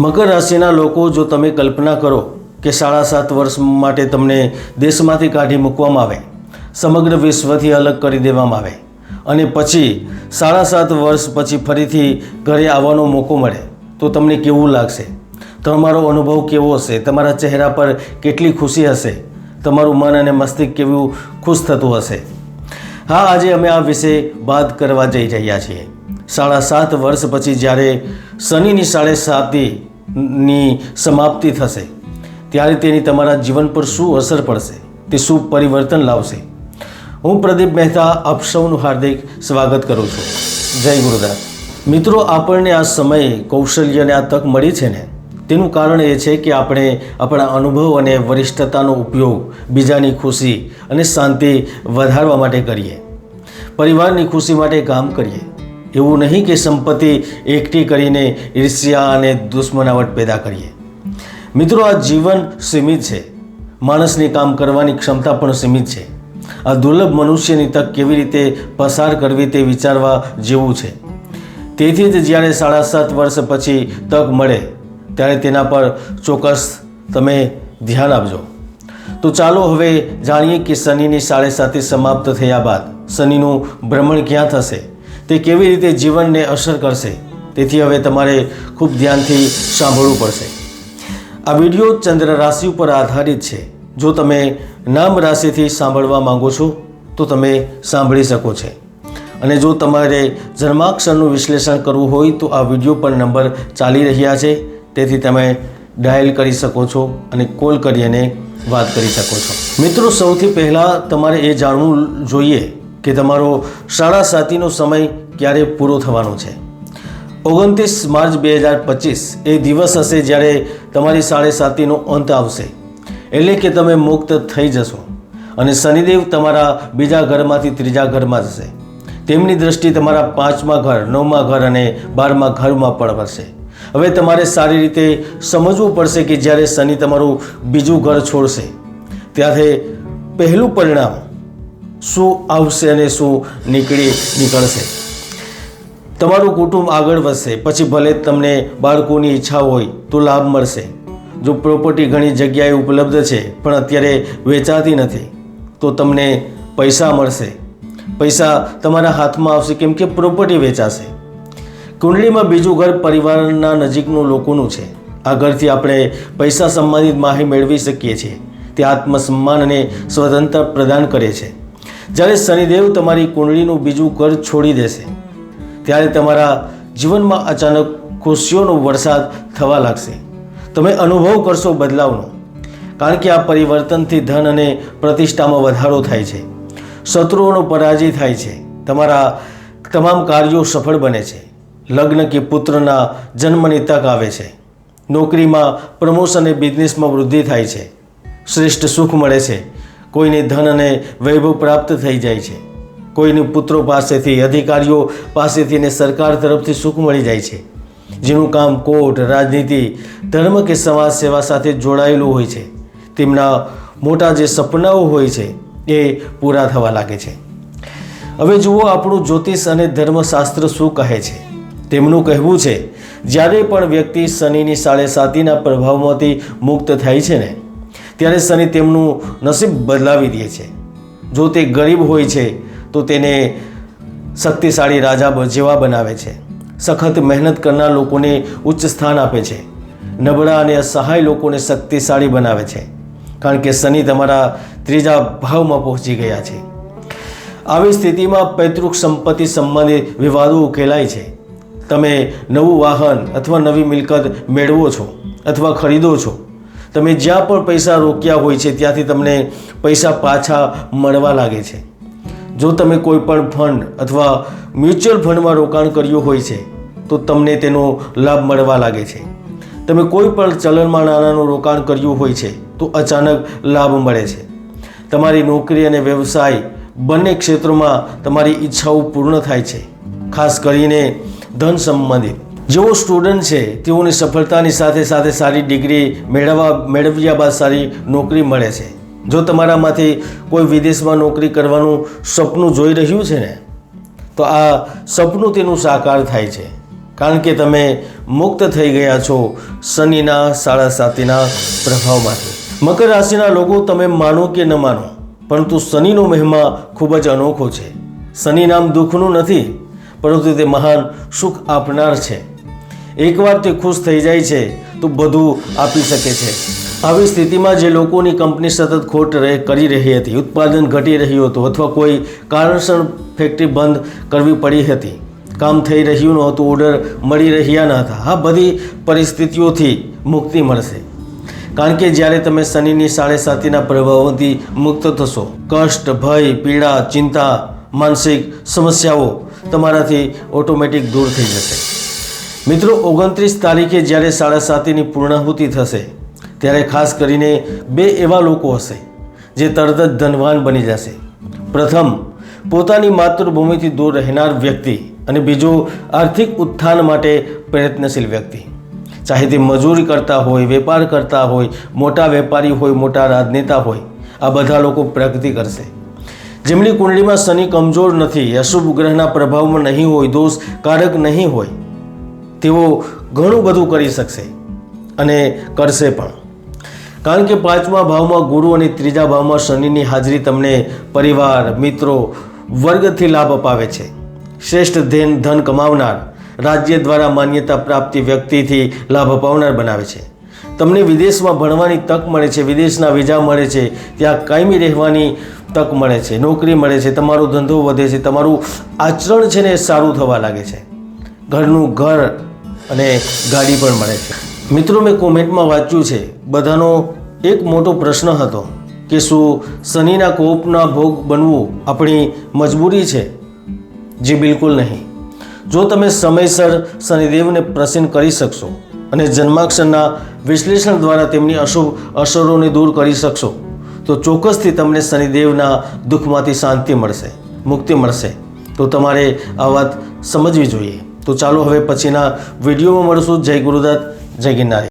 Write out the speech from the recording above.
મકર રાશિના લોકો, જો તમે કલ્પના કરો કે સાડા સાત વર્ષ માટે તમને દેશમાંથી કાઢી મૂકવામાં આવે, સમગ્ર વિશ્વથી અલગ કરી દેવામાં આવે અને પછી સાડા સાત વર્ષ પછી ફરીથી ઘરે આવવાનો મોકો મળે, તો તમને કેવું લાગશે? તમારો અનુભવ કેવો હશે? તમારા ચહેરા પર કેટલી ખુશી હશે? તમારું મન અને મસ્તિષ્ક કેવું ખુશ થતું હશે? હા, આજે અમે આ વિશે વાત કરવા જઈ રહ્યા છીએ. સાડા સાત વર્ષ પછી જ્યારે શનિની સાડે સાતીની સમાપ્તિ થશે. ત્યારે તેની તમારા જીવન પર શું અસર પડશે? તે શું પરિવર્તન લાવશે? હું પ્રદીપ મહેતા, આપ સૌનું હાર્દિક સ્વાગત કરું છું. જય ગુરુદાસ મિત્રો, આપણને આ સમયે કૌશલ્યને આ તક મળી છે ને? તેનું કારણ એ છે કે આપણે આપણા અનુભવ અને વરિષ્ઠતાનો ઉપયોગ બીજાની ખુશી અને શાંતિ વધારવા માટે કરીએ. પરિવારની ખુશી માટે કામ કરીએ. એવું નહીં કે સંપત્તિ એકઠી કરીને ઈર્ષ્યા અને દુશ્મનાવટ પેદા કરીએ. મિત્રો, આ જીવન સીમિત છે. માણસની કામ કરવાની ક્ષમતા પણ સીમિત છે. આ દુર્લભ મનુષ્યની તક કેવી રીતે પસાર કરવી તે વિચારવા જેવું છે. તેથી જ જ્યારે સાડા સાત વર્ષ પછી તક મળે, ત્યારે તેના પર ચોક્કસ તમે ધ્યાન આપજો. તો ચાલો હવે જાણીએ કે શનિની સાડે સાતે સમાપ્ત થયા બાદ શનિનું ભ્રમણ ક્યાં થશે? તે કેવી રીતે જીવનને અસર કરશે, તેથી હવે તમારે ખૂબ ધ્યાનથી સાંભળવું પડશે. આ વીડિયો ચંદ્ર રાશિ ઉપર આધારિત છે. જો તમે નામ રાશિથી સાંભળવા માંગો છો, તો તમે સાંભળી શકો છો. અને જો તમારે જન્માક્ષરનું વિશ્લેષણ કરવું હોય, તો આ વીડિયો પર નંબર ચાલી રહ્યા છે. તેથી તમે ડાયલ કરી શકો છો અને કોલ કરી અને વાત કરી શકો છો. મિત્રો, સૌથી પહેલાં તમારે એ જાણવું જોઈએ કે તમારો સાડા સાતીનો સમય ક્યારે પૂરો થવાનો છે? ઓગણત્રીસ માર્ચ બે હજાર પચીસ એ દિવસ હશે જ્યારે તમારી સાડે સાતીનો અંત આવશે. એટલે કે તમે મુક્ત થઈ જશો અને શનિદેવ તમારા બીજા ઘરમાંથી ત્રીજા ઘરમાં જશે. તેમની દ્રષ્ટિ તમારા પાંચમા ઘર, નવમા ઘર અને બારમા ઘરમાં પણ વળશે હવે તમારે સારી રીતે સમજવું પડશે કે જ્યારે શનિ તમારું બીજું ઘર છોડશે. ત્યારે પહેલું પરિણામ શું આવશે અને શું નીકળી નીકળશે? તમારું કુટુંબ આગળ વધશે. પછી ભલે તમને બાળકોની ઈચ્છા હોય તો લાભ મળશે. જો પ્રોપર્ટી ઘણી જગ્યાએ ઉપલબ્ધ છે, પણ અત્યારે વેચાતી નથી, તો તમને પૈસા મળશે. પૈસા તમારા હાથમાં આવશે કેમ કે પ્રોપર્ટી વેચાશે. કુંડળીમાં બીજું ઘર પરિવારના નજીકનું લોકોનું છે. આ ઘરથી આપણે પૈસા સંબંધિત માહિતી મેળવી શકીએ છીએ. તે આત્મસન્માન અને સ્વતંત્ર પ્રદાન કરે છે. જ્યારે શનિદેવ તમારી કુંડળીનું બીજું ઘર છોડી દેશે, ત્યારે તમારા જીવનમાં અચાનક ખુશીઓનો વરસાદ થવા લાગશે. તમે અનુભવ કરશો બદલાવનો, કારણ કે આ પરિવર્તનથી ધન અને પ્રતિષ્ઠામાં વધારો થાય છે. શત્રુઓનો પરાજય થાય છે. તમારા તમામ કાર્યો સફળ બને છે. લગ્ન કે પુત્રના જન્મની તક આવે છે. નોકરીમાં પ્રમોશન અને બિઝનેસમાં વૃદ્ધિ થાય છે. શ્રેષ્ઠ સુખ મળે છે. કોઈને ધન અને વૈભવ પ્રાપ્ત થઈ જાય છે. કોઈને પુત્રો પાસેથી, અધિકારીઓ પાસેથી અને સરકાર તરફથી સુખ મળી જાય છે. જેનું કામ કોર્ટ, રાજનીતિ, ધર્મ કે સમાજ સેવા સાથે જોડાયેલું હોય છે. તેમના મોટા જે સપનાઓ હોય છે, એ પૂરા થવા લાગે છે. હવે જુઓ, આપણું જ્યોતિષ અને ધર્મશાસ્ત્ર શું કહે છે? તેમનું કહેવું છે, જ્યારે પણ વ્યક્તિ શનિની સાડે સાતીના પ્રભાવમાંથી મુક્ત થાય છે ને ત્યારે શનિ તેમનું નસીબ બદલાવી દે છે. જો તે ગરીબ હોય છે, તો તેને શક્તિશાળી રાજા જેવા બનાવે છે. સખત મહેનત કરનાર લોકોને ઉચ્ચ સ્થાન આપે છે. નબળા અને અસહાય લોકોને શક્તિશાળી બનાવે છે. કારણ કે શનિ તમારા ત્રીજા ભાવમાં પહોંચી ગયા છે. આવી સ્થિતિમાં પૈતૃક સંપત્તિ સંબંધિત વિવાદો ઉકેલાય છે. તમે નવું વાહન અથવા નવી મિલકત મેળવો છો અથવા ખરીદો છો. તમે જ્યાં પણ પૈસા રોક્યા હોય છે, ત્યાંથી તમને પૈસા પાછા મળવા લાગે છે. જો તમે કોઈ પણ ફંડ અથવા મ્યુચ્યુઅલ ફંડમાં રોકાણ કર્યું હોય છે, તો તમને તેનો લાભ મળવા લાગે છે. તમે કોઈ પણ ચલણમાં નાણાંનું રોકાણ કર્યું હોય છે, તો અચાનક લાભ મળે છે. તમારી નોકરી અને વ્યવસાય બંને ક્ષેત્રોમાં તમારી ઈચ્છાઓ પૂર્ણ થાય છે, ખાસ કરીને ધન સંબંધિત. જેઓ સ્ટુડન્ટ છે, તેઓને સફળતાની સાથે સાથે સારી ડિગ્રી મેળવવા, મેળવ્યા બાદ સારી નોકરી મળે છે. જો તમારામાંથી કોઈ વિદેશમાં નોકરી કરવાનું સપનું જોઈ રહ્યું છે ને, તો આ સપનું તેનું સાકાર થાય છે. કારણ કે તમે મુક્ત થઈ ગયા છો શનિના, સાડા સાતીના પ્રભાવમાંથી. મકર રાશિના લોકો તમે માનો કે ન માનો, પરંતુ શનિનો મહિમા ખૂબ જ અનોખો છે. શનિ નામ દુઃખનું નથી, પરંતુ તે મહાન સુખ આપનાર છે. એકવાર તે ખુશ થઈ જાય છે, તો બધું આપી શકે છે. આવી સ્થિતિમાં જે લોકોની કંપની સતત ખોટ રહે, કરી રહી હતી, ઉત્પાદન ઘટી રહ્યું હતું અથવા કોઈ કારણસર ફેક્ટરી બંધ કરવી પડી હતી, કામ થઈ રહ્યું નહોતું ઓર્ડર મળી રહ્યા ન હતા, આ બધી પરિસ્થિતિઓથી મુક્તિ મળશે. કારણ કે જ્યારે તમે શનિની સાડે સાતીના પ્રભાવોથી મુક્ત થશો, કષ્ટ, ભય, પીડા, ચિંતા, માનસિક સમસ્યાઓ તમારાથી ઓટોમેટિક દૂર થઈ જશે. મિત્રો, ઓગણત્રીસ તારીખે જ્યારે સાડા સાતીની પૂર્ણાહુતિ થશે, ત્યારે ખાસ કરીને બે એવા લોકો હશે જે તરત જ ધનવાન બની જશે. પ્રથમ, પોતાની માતૃભૂમિથી દૂર રહેનાર વ્યક્તિ અને બીજો, આર્થિક ઉત્થાન માટે પ્રયત્નશીલ વ્યક્તિ. ચાહે તે મજૂરી કરતા હોય, વેપાર કરતા હોય, મોટા વેપારી હોય, મોટા રાજનેતા હોય, આ બધા લોકો પ્રગતિ કરશે. જેમની કુંડળીમાં શનિ કમજોર નથી, અશુભ ગ્રહના પ્રભાવમાં નહીં હોય દોષ કારક નહીં હોય તેઓ ઘણું બધું કરી શકશે અને કરશે પણ. કારણ કે પાંચમા ભાવમાં ગુરુ અને ત્રીજા ભાવમાં શનિની હાજરી તમને પરિવાર, મિત્રો, વર્ગથી લાભ અપાવે છે. શ્રેષ્ઠ ધન ધન કમાવનાર, રાજ્ય દ્વારા માન્યતા પ્રાપ્તિ વ્યક્તિથી લાભ અપાવનાર બનાવે છે. તમને વિદેશમાં ભણવાની તક મળે છે, વિદેશના વિઝા મળે છે, ત્યાં કાયમી રહેવાની તક મળે છે, નોકરી મળે છે, તમારો ધંધો વધે છે, તમારું આચરણ છે ને સારું થવા લાગે છે. ઘરનું ઘર અને ગાડી પણ મળે છે. મિત્રો, મેં કોમેન્ટમાં વાંચ્યું છે, બધાનો એક મોટો પ્રશ્ન હતો કે શું શનિના કોપના ભોગ બનવું આપણી મજબૂરી છે? જે, બિલકુલ નહીં. જો તમે સમયસર શનિદેવને પ્રસન્ન કરી શકશો અને જન્માક્ષરના વિશ્લેષણ દ્વારા તેમની અશુભ અસરોને દૂર કરી શકશો, તો ચોક્કસથી તમને શનિદેવના દુઃખમાંથી શાંતિ મળશે, મુક્તિ મળશે. તો તમારે આ વાત સમજવી જોઈએ. તો ચાલો હવે પછીના વિડીયોમાં મળશું. જય ગુરુદત્ત જય ગિરનારી.